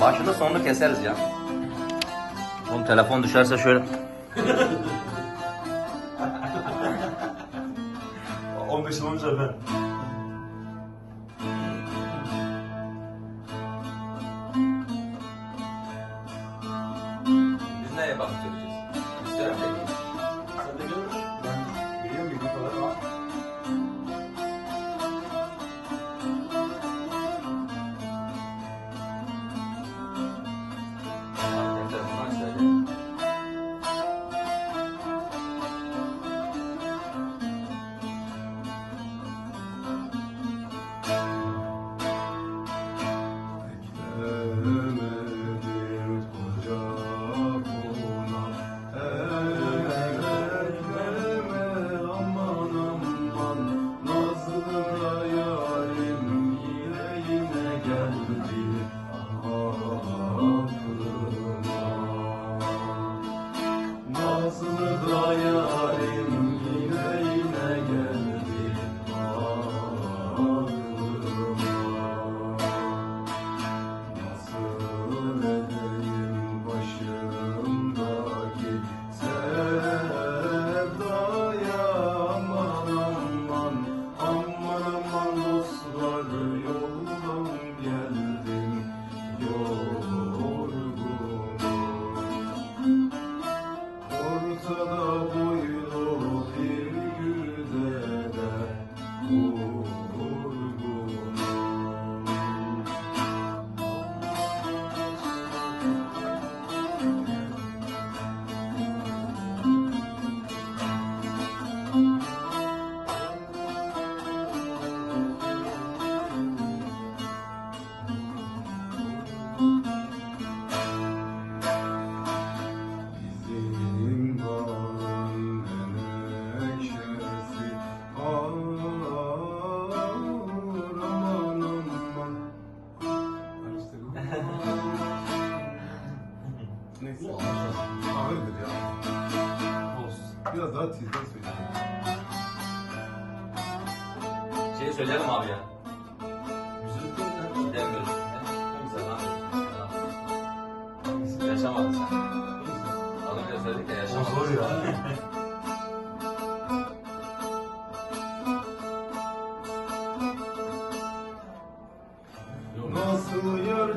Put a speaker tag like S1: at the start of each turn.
S1: Başını sonunu keseriz ya. Oğlum telefon düşerse şöyle.
S2: 15 yıl önce ben.
S1: Biz neye bakıp
S3: Neyse ağırdır ya Olsun Biraz daha tizden söyleyeyim
S1: Şey söyleyelim abi ya. Selam. Selam. Yaşamadın sen. Az önce söyledik ya yaşamadın.
S2: zor ya.
S3: Nasıl yar